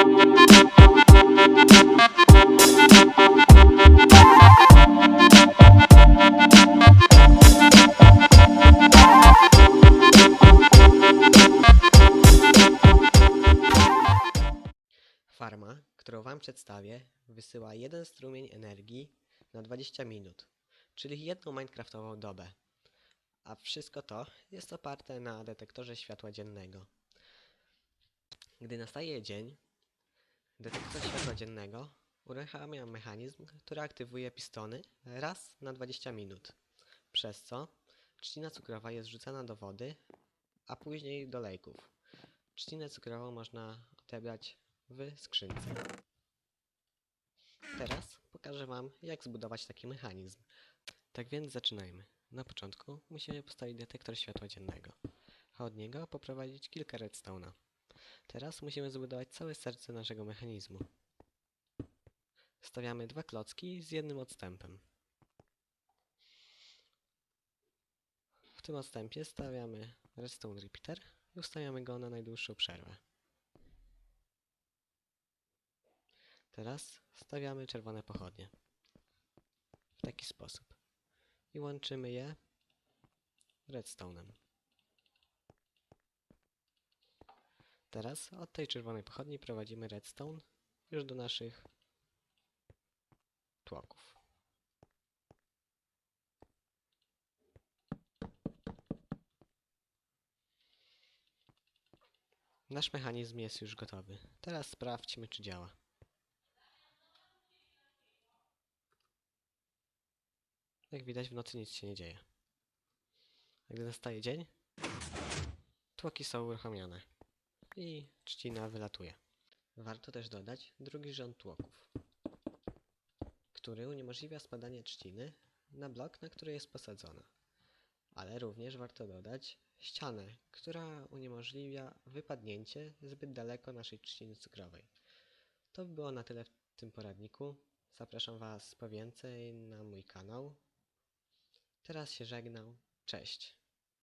Farma, którą Wam przedstawię, wysyła jeden strumień energii na 20 minut, czyli jedną Minecraftową dobę. A wszystko to jest oparte na detektorze światła dziennego. Gdy nastaje dzień, detektor światła dziennego uruchamia mechanizm, który aktywuje pistony raz na 20 minut, przez co trzcina cukrowa jest wrzucana do wody, a później do lejków. Trzcinę cukrową można odebrać w skrzynce. Teraz pokażę Wam, jak zbudować taki mechanizm. Tak więc zaczynajmy. Na początku musimy postawić detektor światła dziennego, a od niego poprowadzić kilka redstone'a. Teraz musimy zbudować całe serce naszego mechanizmu. Stawiamy dwa klocki z jednym odstępem. W tym odstępie stawiamy redstone repeater i ustawiamy go na najdłuższą przerwę. Teraz stawiamy czerwone pochodnie. W taki sposób. I łączymy je redstone'em. Teraz od tej czerwonej pochodni prowadzimy redstone już do naszych tłoków. Nasz mechanizm jest już gotowy. Teraz sprawdźmy, czy działa. Jak widać w nocy nic się nie dzieje. A gdy nastaje dzień, tłoki są uruchomione i trzcina wylatuje. Warto też dodać drugi rząd tłoków, który uniemożliwia spadanie trzciny na blok, na który jest posadzona. Ale również warto dodać ścianę, która uniemożliwia wypadnięcie zbyt daleko naszej trzciny cukrowej. To by było na tyle w tym poradniku. Zapraszam Was po więcej na mój kanał. Teraz się żegnam. Cześć.